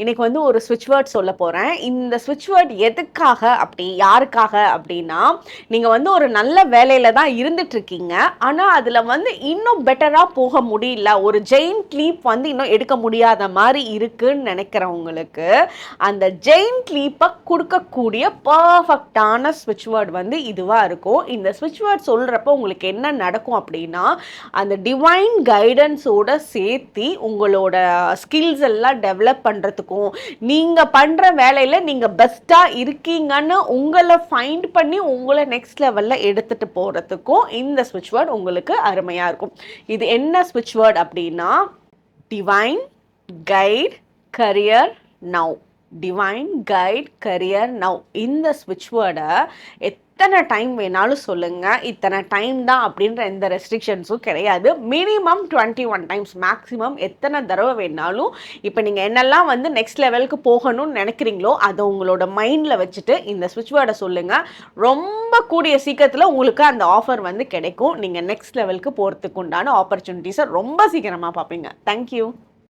இன்னைக்கு வந்து ஒரு ஸ்விட்ச் வேர்ட் சொல்ல போகிறேன் இந்த ஸ்விட்ச் வேர்ட் எதுக்காக அப்படி யாருக்காக அப்படின்னா நீங்கள் வந்து ஒரு நல்ல வேலையில் தான் இருந்துட்டுருக்கீங்க ஆனால் அதில் வந்து இன்னும் பெட்டராக போக முடியல. ஒரு ஜெயின் லீப் வந்து இன்னும் எடுக்க முடியாத மாதிரி இருக்குன்னு நினைக்கிறவங்களுக்கு அந்த ஜெயின் லீப்பை கொடுக்கக்கூடிய பர்ஃபெக்டான ஸ்விட்ச் வேர்ட் வந்து இதுவாக இருக்கும். இந்த ஸ்விட்ச் வேர்ட் சொல்கிறப்ப உங்களுக்கு என்ன நடக்கும் அப்படின்னா அந்த டிவைன் கைடன்ஸோட சேர்த்து உங்களோட ஸ்கில்ஸ் எல்லாம் டெவலப் இருக்கும். நீங்கள் பண்ணுற வேலையில் நீங்கள் பெஸ்ட்டாக இருக்கீங்கன்னு உங்களை ஃபைண்ட் பண்ணி உங்களை நெக்ஸ்ட் லெவலில் எடுத்துகிட்டு போகிறதுக்கும் இந்த ஸ்விட்ச் வேர்டு உங்களுக்கு அருமையாக இருக்கும். இது என்ன ஸ்விட்ச் வேர்டு அப்படின்னா divine guide career now divine guide career now இந்த ஸ்விட்ச் வேர்டை எத்தனை டைம் வேணாலும் சொல்லுங்கள் இத்தனை டைம் தான் அப்படின்ற எந்த ரெஸ்ட்ரிக்ஷன்ஸும் கிடையாது. Minimum twenty one times maximum எத்தனை தடவை வேணாலும் இப்போ நீங்கள் என்னெல்லாம் வந்து நெக்ஸ்ட் லெவலுக்கு போகணும்னு நினைக்கிறீங்களோ அதை உங்களோட மைண்டில் வச்சுட்டு இந்த ஸ்விட்ச் வேர்டை சொல்லுங்கள் ரொம்ப கூடிய சீக்கிரத்தில் உங்களுக்கு அந்த ஆஃபர் வந்து கிடைக்கும். நீங்கள் நெக்ஸ்ட் லெவலுக்கு போகிறதுக்கு உண்டான ஆப்பர்ச்சுனிட்டிஸை ரொம்ப சீக்கிரமாக பார்ப்பீங்க. தேங்க்யூ